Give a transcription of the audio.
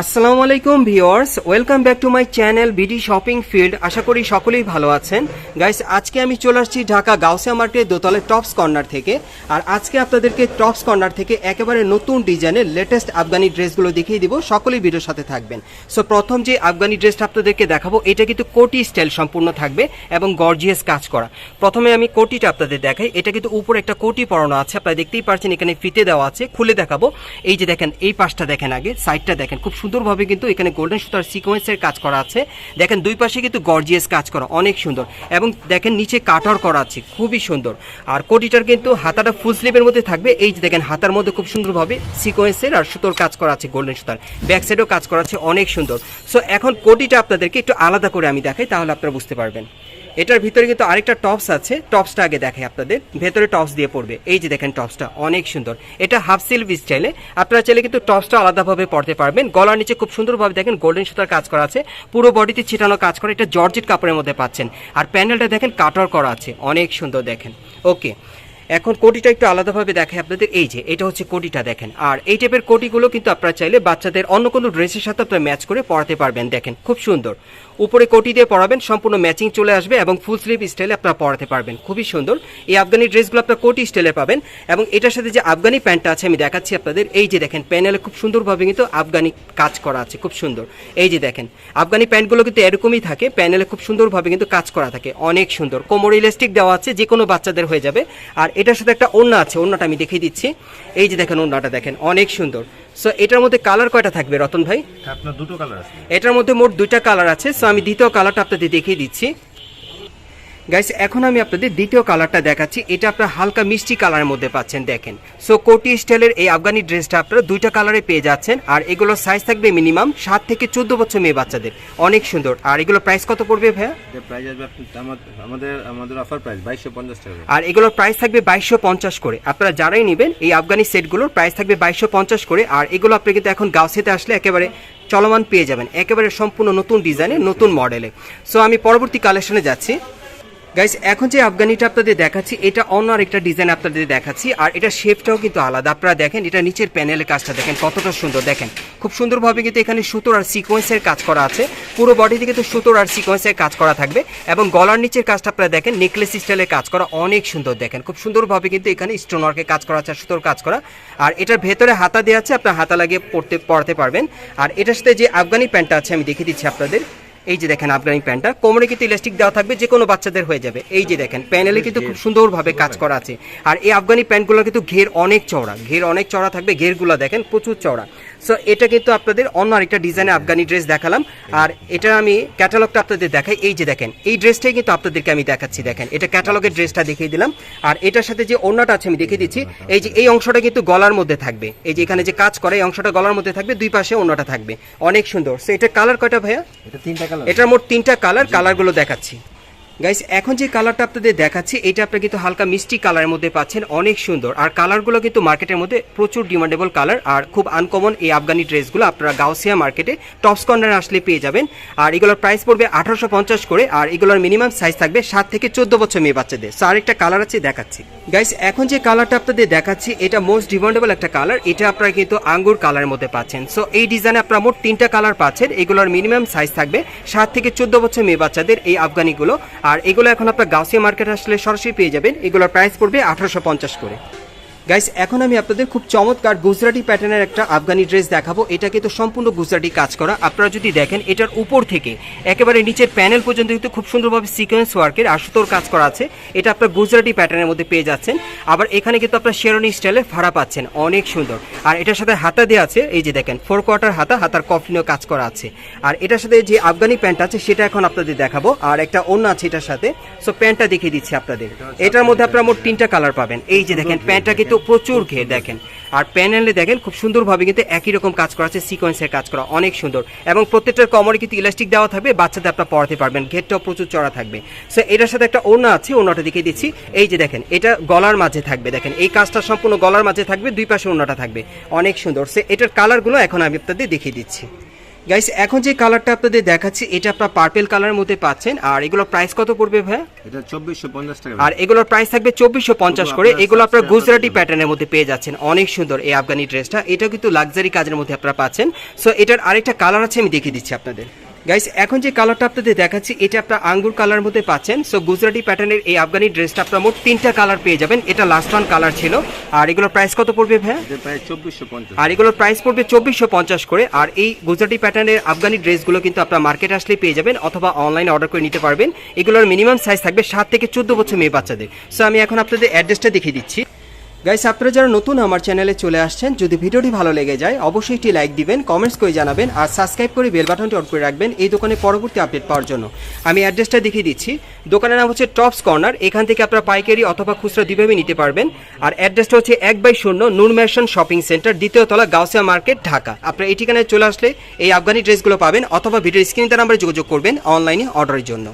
আসসালামু আলাইকুম viewers, welcome back to my channel BD shopping field. আশা করি সকলেই ভালো আছেন। গাইস, আজকে আমি চলে আসছি ঢাকা গাউসিয়া মার্কেট দোতলে টপস কর্নার থেকে। আর আজকে আপনাদেরকে টপস কর্নার থেকে একেবারে নতুন ডিজাইনের লেটেস্ট আফগানি ড্রেসগুলো দেখিয়ে দিব। সকলেই ভিডিওর সাথে থাকবেন। সো প্রথম যে আফগানি ড্রেসটা আপনাদেরকে দেখাবো, এটা কিন্তু কোটি স্টাইল সম্পূর্ণ থাকবে এবং গর্জিয়াস কাজ করা। প্রথমে আমি কোটিটা আপনাদের দেখাই। এটা কিন্তু উপরে একটা কোটি পরানো আছে। আপনারা দেখতেই পারছেন, এখানে ফিতে দেওয়া আছে। খুলে দেখাবো। এই যে দেখেন, এই পাশটা দেখেন আগে সাইডটা দেখেন, খুব সুন্দরভাবে কিন্তু এখানে গোল্ডেন সুতার সিকোয়েন্সের কাজ করা আছে। দেখেন দুই পাশে কিন্তু গর্জিয়াস কাজ করা, অনেক সুন্দর। এবং দেখেন নিচে কাটার করা আছে, খুবই সুন্দর। আর কোটিটার কিন্তু হাতাটা ফুল স্লিপের মধ্যে থাকবে। এই যে দেখেন হাতার মধ্যে খুব সুন্দরভাবে সিকোয়েন্সের আর সুতোর কাজ করা আছে গোল্ডেন সুতার ব্যাক সাইডেও কাজ করা আছে, অনেক সুন্দর। সো এখন কোটিটা আপনাদেরকে একটু আলাদা করে আমি দেখাই, তাহলে আপনারা বুঝতে পারবেন। এটার ভিতরে কিন্তু আরেকটা টপস আছে। টপসটা আগে দেখাই আপনাদের। ভেতরে টপস দিয়ে পড়বে। এই যে দেখেন টপসটা অনেক সুন্দর। এটা হাফ সিল্ভ স্টাইলে আপনারা চাইলে কিন্তু টপসটা আলাদাভাবে পড়তে পারবেন। গলার নিচে খুব সুন্দরভাবে দেখেন গোল্ডেন সুতার কাজ করা আছে। পুরো বডিতে ছিটানো কাজ করা। এটা জর্জেট কাপড়ের মধ্যে পাচ্ছেন। আর প্যান্ডেলটা দেখেন কাটার করা আছে। অনেক সুন্দর দেখেন। ওকে এখন কোটিটা একটু আলাদাভাবে দেখে আপনাদের। এই যে, এটা হচ্ছে কোটিটা দেখেন। আর এই টাইপের কোটিগুলো কিন্তু আপনারা চাইলে বাচ্চাদের অন্য কোনো ড্রেসের সাথে আপনারা ম্যাচ করে পড়াতে পারবেন, দেখেন, খুব সুন্দর। উপরে কোটি দিয়ে পরাবেন সম্পূর্ণ ম্যাচিং চলে আসবে এবং ফুল স্লিভ স্টাইলে আপনারা পরাতে পারবেন, খুবই সুন্দর। এই আফগানি ড্রেসগুলো আপনারা কোটি স্টাইলে পাবেন এবং এটার সাথে যে আফগানি প্যান্টটা আছে, আমি দেখাচ্ছি আপনাদের। এই যে দেখেন, প্যানেলে খুব সুন্দরভাবে কিন্তু আফগানি কাজ করা আছে, খুব সুন্দর। এই যে দেখেন, আফগানি প্যান্টগুলো কিন্তু এরকমই থাকে, প্যানেলে খুব সুন্দরভাবে কিন্তু কাজ করা থাকে, অনেক সুন্দর। কোমর ইলাস্টিক দেওয়া আছে যে কোনো বাচ্চাদের হয়ে যাবে। আর এটার সাথে একটা ওড়না আছে ওড়নাটা আমি দেখিয়ে দিচ্ছি। এই যে দেখেন ওড়নাটা দেখেন অনেক সুন্দর। সো এটার মধ্যে কালার কয়টা থাকবে রতন ভাই? আপনার দুটো কালার আছে। এটার মধ্যে মোট দুইটা কালার আছে। সো আমি দ্বিতীয় কালারটা আপনাদের দেখিয়ে দিচ্ছি। গাইস এখন আমি আপনাদের দ্বিতীয় কালারটা দেখাচ্ছি। এটা আপনারা হালকা মিষ্টি কালারের মধ্যে পাচ্ছেন দেখেন। সো কোটি স্টাইলের এই আফগানি ড্রেসটা আপনারা দুইটা কালারে পেয়ে যাচ্ছেন। আর এগুলোর সাইজ থাকবে মিনিমাম সাত থেকে চোদ্দ বছর মেয়ে বাচ্চাদের। অনেক সুন্দর। আর এগুলোর প্রাইস কত পড়বে ভাইয়া? প্রাইস আসবে আপনি- আমাদের আমাদের আমাদের অফার প্রাইস বাইশশো পঞ্চাশ টাকা আর এগুলোর প্রাইস থাকবে বাইশশো পঞ্চাশ করে। আপনারা যারাই নেবেন এই আফগানি সেটগুলোর প্রাইস থাকবে বাইশশো পঞ্চাশ করে। আর এগুলো আপনি কিন্তু এখন গাউসিতে আসলে একেবারে চলমান পেয়ে যাবেন। একেবারে সম্পূর্ণ নতুন ডিজাইনে নতুন মডেলে সো আমি পরবর্তী কালেকশনে যাচ্ছি। গাইস এখন যে আফগানিটা আপনাদের দেখাচ্ছি, এটা অন্য আরেকটা ডিজাইন আপনাদের দেখাচ্ছি, আর এটা শেপটাও কিন্তু আলাদা। আপনারা দেখেন, এটা নিচের প্যানেলের কাজটা দেখেন, কতটা সুন্দর। দেখেন, খুব সুন্দরভাবে কিন্তু এখানে সুতোর আর সিকোয়েন্সের কাজ করা আছে। পুরো বডিতে কিন্তু সুতোর আর সিকোয়েন্সের কাজ করা থাকবে, এবং গলার নিচের কাজটা আপনারা দেখেন নেকলেস স্টাইলের কাজ করা অনেক সুন্দর। দেখেন, খুব সুন্দরভাবে কিন্তু এখানে স্টোন ওয়ার্কের কাজ করা আছে সুতোর কাজ করা। আর এটার ভেতরে হাতা দেওয়া আছে, আপনার হাতা লাগিয়ে পড়তে, পড়াতে পারবেন। আর এটার সাথে যে আফগানি প্যান্টটা আছে, আমি দেখিয়ে দিচ্ছি আপনাদের। এই যে দেখেন আফগানি প্যান্টটা কোমরে কিন্তু ইলাস্টিক দেওয়া থাকবে যে কোনো বাচ্চাদের হয়ে যাবে। এই যে দেখেন প্যানেলে কিন্তু খুব সুন্দরভাবে কাজ করা আছে। আর এই আফগানি প্যান্টগুলো কিন্তু ঘের অনেক চওড়া ঘের অনেক চওড়া থাকবে ঘেরগুলো দেখেন প্রচুর চওড়া। সো এটা কিন্তু আপনাদের অন্য আরেকটা ডিজাইনে আফগানি ড্রেস দেখালাম। আর এটা আমি ক্যাটালগটা আপনাদের দেখাই। এই যে দেখেন এই ড্রেসটাই কিন্তু আপনাদেরকে আমি দেখাচ্ছি দেখেন। এটা ক্যাটালগের ড্রেসটা দেখিয়ে দিলাম। আর এটার সাথে যে ওড়নাটা আছে আমি দেখিয়ে দিচ্ছি। এই যে এই অংশটা কিন্তু গলার মধ্যে থাকবে। এই যে এখানে যে কাজ করে এই অংশটা গলার মধ্যে থাকবে দুই পাশে ওড়নাটা থাকবে। অনেক সুন্দর। সো এটার কালার কয়টা ভাইয়া? এটা তিনটা এটার মোট তিনটা কালার কালারগুলো দেখাচ্ছি। গাইস এখন যে কালারটা আপনাদের দেখাচ্ছি, এটা আপনারা কিন্তু হালকা মিষ্টি কালারের মধ্যে পাচ্ছেন, অনেক সুন্দর। আর কালারগুলো কিন্তু মার্কেটের মধ্যে প্রচুর ডিমান্ডেবল কালার আর খুব আনকমন এই আফগানি ড্রেসগুলো আপনারা গাউসিয়া মার্কেটে টপস কর্নারে আসলে পেয়ে যাবেন। আর এগুলোর প্রাইস পড়বে আঠারোশো পঞ্চাশ করে, আর এগুলোর মিনিমাম সাইজ থাকবে সাত থেকে চোদ্দ বছর মেয়ে বাচ্চাদের। সো আরেকটা কালার আছে, দেখাচ্ছি। গাইস এখন যে কালারটা আপনাদের দেখাচ্ছি, এটা মোস্ট ডিমান্ডেবল একটা কালার এটা আপনারা কিন্তু আঙ্গুর কালারের মধ্যে পাচ্ছেন। সো এই ডিজাইনে আপনারা মোট তিনটা কালার পাচ্ছেন, এগুলোর মিনিমাম সাইজ থাকবে সাত থেকে চোদ্দ বছর মেয়ে বাচ্চাদের এই আফগানিগুলো। আর এগুলো এখন আপনার গাউসিয়া মার্কেট আসলে সরাসরি পেয়ে যাবেন। এগুলোর প্রাইস পড়বে আঠারোশো পঞ্চাশ করে। গাইস এখন আমি আপনাদের খুব চমৎকার গুজরাটি প্যাটার্নের একটা আফগানি ড্রেস দেখাবো। এটা কিন্তু সম্পূর্ণ গুজরাটি কাজ করা। আপনারা যদি দেখেন, এটার উপর থেকে একেবারে নিচের প্যানেল পর্যন্ত কিন্তু খুব সুন্দরভাবে সিকোয়েন্স ওয়ার্কের আর সুতোর কাজ করা আছে। এটা আপনার গুজরাটি প্যাটার্নের মধ্যে পেয়ে যাচ্ছেন। আবার এখানে কিন্তু আপনার শেরনি স্টাইলে ভাড়া পাচ্ছেন। অনেক সুন্দর। আর এটার সাথে হাতা দেওয়া আছে। এই যে দেখেন ফোর কোয়ার্টার হাতা, হাতার কফলিনও কাজ করা আছে। আর এটার সাথে যে আফগানি প্যান্ট আছে, সেটা এখন আপনাদের দেখাবো। আর একটা অন্য আছে এটার সাথে। সো প্যান্টটা দেখিয়ে দিচ্ছি আপনাদের। এটার মধ্যে আপনারা মোট তিনটা কালার পাবেন। এই যে দেখেন প্যান্টটা কিন্তু প্রচুর ঘের দেখেন। আর প্যানেলে দেখেন খুব সুন্দরভাবে কিন্তু একই রকম কাজ করা আছে, সিকোয়েন্সের কাজ করা, অনেক সুন্দর। এবং প্রত্যেকটার কমরে কিন্তু ইলাস্টিক দেওয়া থাকবে, বাচ্চাদের আপনারা পড়াতে পারবেন, ঘেরটাও প্রচুর চড়া থাকবে। সো এটার সাথে একটা ওড়না আছে, ওড়নাটা দেখিয়ে দিচ্ছি। এই যে দেখেন, এটা গলার মাঝে থাকবে, দেখেন। এই কাজটা সম্পূর্ণ গলার মাঝে থাকবে, দুই পাশে ওড়নাটা থাকবে। অনেক সুন্দর। সে এটার কালারগুলো এখন আমি আপনাদের দেখিয়ে দিচ্ছি। গাইস এখন যে কালারটা আপনাদের দেখাচ্ছি এটা আপনারা পার্পেল কালারের মধ্যে পাচ্ছেন। আর এগুলোর প্রাইস কত পড়বে ভাই? এটা চব্বিশশো পঞ্চাশ টাকা। আর এগুলোর প্রাইস থাকবে চব্বিশশো পঞ্চাশ করে। এগুলো আপনারা গুজরাটি প্যাটার্নের মধ্যে পেয়ে যাচ্ছেন। অনেক সুন্দর এই আফগানি ড্রেসটা এটা কিন্তু লাক্সারি কাজের মধ্যে আপনারা পাচ্ছেন। সো এটার আরেকটা কালার আছে আমি দেখিয়ে দিচ্ছি আপনাদের। গাইস এখন যে কালারটা আপনাদের দেখাচ্ছি এটা আপনার আঙ্গুর কালার মধ্যে পাচ্ছেন। সো গুজরাটি প্যাটার্নের এই আফগানি ড্রেসটা আপনার মোট তিনটা কালার পেয়ে যাবেন। এটা লাস্ট ওয়ান কালার ছিল। আর এগুলোর প্রাইস কত পড়বে ভাই আর এগুলোর প্রাইস পড়বে চব্বিশশো পঞ্চাশ করে। আর এই গুজরাটি প্যাটার্নের আফগানি ড্রেসগুলো কিন্তু আপনার মার্কেট আসলে পেয়ে যাবেন অথবা অনলাইনে অর্ডার করে নিতে পারবেন। এগুলোর মিনিমাম সাইজ থাকবে সাত থেকে চোদ্দ বছর মেয়ে বাচ্চাদের। সো আমি এখন আপনাদের অ্যাড্রেসটা দেখিয়ে দিচ্ছি। গাইস আপনারা যারা নতুন আমার চ্যানেলে চলে আসছেন, যদি ভিডিওটি ভালো লেগে যায়, অবশ্যই একটি লাইক দিবেন কমেন্টস করে জানাবেন, আর সাবস্ক্রাইব করে বেল বাটনটি অন করে রাখবেন এই দোকানে পরবর্তী আপডেট পাওয়ার জন্য। আমি অ্যাড্রেসটা দেখিয়ে দিচ্ছি। দোকানের নাম হচ্ছে টপস কর্নার এখান থেকে আপনারা পাইকারি অথবা খুচরা দুইভাবে নিতে পারবেন। আর অ্যাড্রেসটা হচ্ছে এক বাই শূন্য নূর ম্যাশন শপিং সেন্টার, দ্বিতীয় তলা গাউসিয়া মার্কেট, ঢাকা। আপনারা এই ঠিকানায় চলে আসলে এই আফগানি ড্রেসগুলো পাবেন, অথবা ভিডিও স্ক্রিনে নাম্বারে যোগাযোগ করবেন অনলাইনে অর্ডারের জন্য।